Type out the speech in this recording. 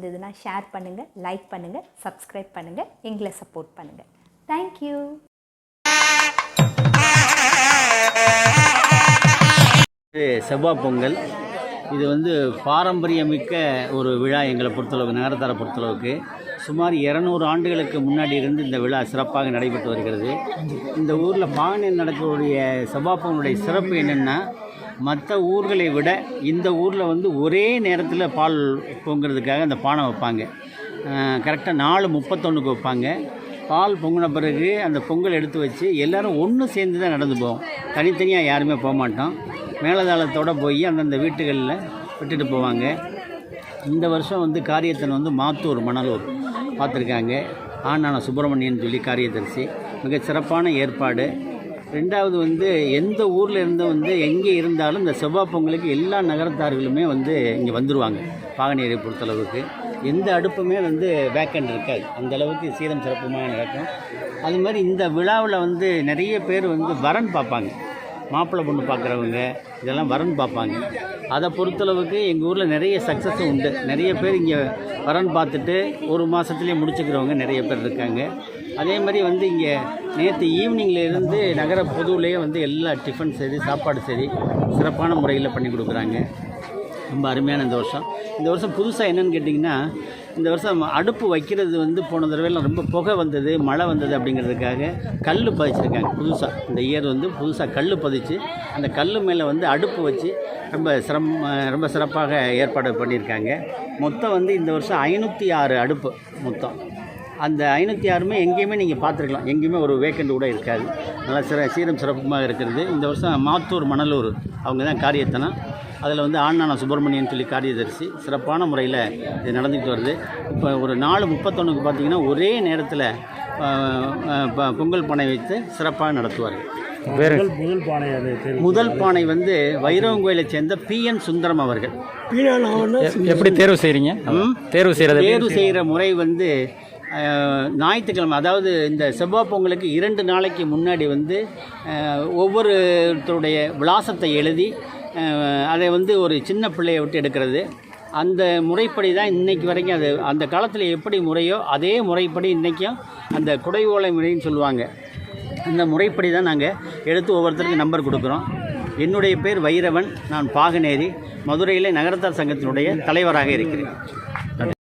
பிடிச்சிருந்ததுன்னா ஷேர் பண்ணுங்கள் லைக் பண்ணுங்கள் சப்ஸ்கிரைப் பண்ணுங்கள் எங்களை சப்போர்ட் பண்ணுங்கள் தேங்க்யூ இது செவ்வாய் பொங்கல். இது வந்து பாரம்பரியமிக்க ஒரு விழா எங்களை பொறுத்தளவுக்கு நகரத்தாரை பொறுத்தளவுக்கு. சுமார் இரநூறு ஆண்டுகளுக்கு முன்னாடி இருந்து இந்த விழா சிறப்பாக நடைபெற்று வருகிறது. இந்த ஊரில் பானை நடக்கக்கூடிய செவ்வாய் சிறப்பு என்னென்னா மற்ற ஊர்களை விட இந்த ஊரில் வந்து ஒரே நேரத்தில் பால் பொங்குறதுக்காக அந்த பானை வைப்பாங்க. கரெக்டாக நாலு முப்பத்தொன்றுக்கு வைப்பாங்க. பால் பொங்கின பிறகு அந்த பொங்கல் எடுத்து வச்சு எல்லோரும் ஒன்று சேர்ந்து தான் நடந்து போவோம். தனித்தனியாக யாருமே போக மாட்டோம். மேலதாளத்தோடு போய் அந்தந்த வீட்டுகளில் விட்டுட்டு போவாங்க. இந்த வருஷம் வந்து காரியத்தன் வந்து மாத்தூர் மணலூர். பார்த்துருக்காங்க. ஆனான சுப்பிரமணியன் சொல்லி காரியதரிசி. மிக சிறப்பான ஏற்பாடு. ரெண்டாவது வந்து எந்த ஊரில் இருந்து வந்து எங்கே இருந்தாலும் இந்த செவ்வாய் பொங்கலுக்கு எல்லா நகரத்தார்களுமே வந்து இங்கே வந்துடுவாங்க பாகனேரியை பொறுத்தளவுக்கு. எந்த அடுப்புமே வந்து வேக்கண்ட் இருக்காது. அந்த அளவுக்கு சீரம் சிறப்புமாக நடக்கும் அது மாதிரி இந்த விழாவில் வந்து நிறைய பேர் வந்து வரன் பார்ப்பாங்க. மாப்பிள்ளை பொண்ணு பார்க்குறவங்க இதெல்லாம் வரன் பார்ப்பாங்க. அதை பொறுத்தளவுக்கு எங்கள் ஊரில் நிறைய சக்ஸஸ் உண்டு. நிறைய பேர் இங்கே வரன் பார்த்துட்டு ஒரு மாதத்துலேயே முடிச்சுக்கிறவங்க நிறைய பேர் இருக்காங்க. அதே மாதிரி வந்து இங்கே நேற்று ஈவினிங்கில் இருந்து நகர பொதுவிலேயே வந்து எல்லா டிஃபன் சரி சாப்பாடு சரி சிறப்பான முறையில் பண்ணி கொடுக்குறாங்க. ரொம்ப அருமையான இந்த வருஷம். இந்த வருஷம் புதுசாக என்னென்னு கேட்டிங்கன்னா இந்த வருஷம் அடுப்பு வைக்கிறது வந்து போன தடவைலாம் ரொம்ப புகை வந்தது மழை வந்தது அப்படிங்கிறதுக்காக கல் பதிச்சிருக்காங்க புதுசாக இந்த இயர் வந்து புதுசாக கல் பதிச்சு அந்த கல் மேலே வந்து அடுப்பு வச்சு ரொம்ப சிரம் ரொம்ப சிறப்பாக ஏற்பாடு பண்ணியிருக்காங்க. மொத்தம் வந்து இந்த வருஷம் ஐநூற்றி ஆறு அடுப்பு மொத்தம். அந்த ஐநூற்றி ஆறுமே எங்கேயுமே நீங்கள் பார்த்துருக்கலாம். எங்கேயுமே ஒரு வேக்கண்ட் கூட இருக்காது. நல்லா சிற சீரம் சிறப்புமாக இருக்கிறது. இந்த வருஷம் மாத்தூர் மணலூர் அவங்க தான் காரியத்தனம். அதில் வந்து ஆண்ணான சுப்பிரமணியன் சொல்லி காரியதரிசி சிறப்பான முறையில் இது நடந்துக்கிட்டு வருது. இப்போ ஒரு நாலு முப்பத்தொன்றுக்கு பார்த்தீங்கன்னா ஒரே நேரத்தில் பொங்கல் பானை வைத்து சிறப்பாக நடத்துவார்கள் வேறு முதல் பானை முதல் பானை வந்து வைரவன் கோயிலைச் சேர்ந்த பி என் சுந்தரம் அவர்கள். எப்படி தேர்வு செய்கிறீங்க தேர்வு செய்கிறது தேர்வு செய்கிற முறை வந்து ஞாயிற்றுக்கிழமை அதாவது இந்த செவ்வாய் பொங்கலுக்கு இரண்டு நாளைக்கு முன்னாடி வந்து ஒவ்வொருத்தருடைய விலாசத்தை எழுதி அதை வந்து ஒரு சின்ன பிள்ளையை விட்டு எடுக்கிறது. அந்த முறைப்படி தான் இன்றைக்கு வரைக்கும் அது அந்த காலத்தில் எப்படி முறையோ அதே முறைப்படி இன்றைக்கும் அந்த குடை ஓலை முறைன்னு சொல்லுவாங்க. அந்த முறைப்படி தான் நாங்கள் எடுத்து ஒவ்வொருத்தருக்கும் நம்பர் கொடுக்குறோம். என்னுடைய பேர் வைரவன் நான் பாகநேரி மதுரையில் நகரத்தார் சங்கத்தினுடைய தலைவராக இருக்கிறேன்.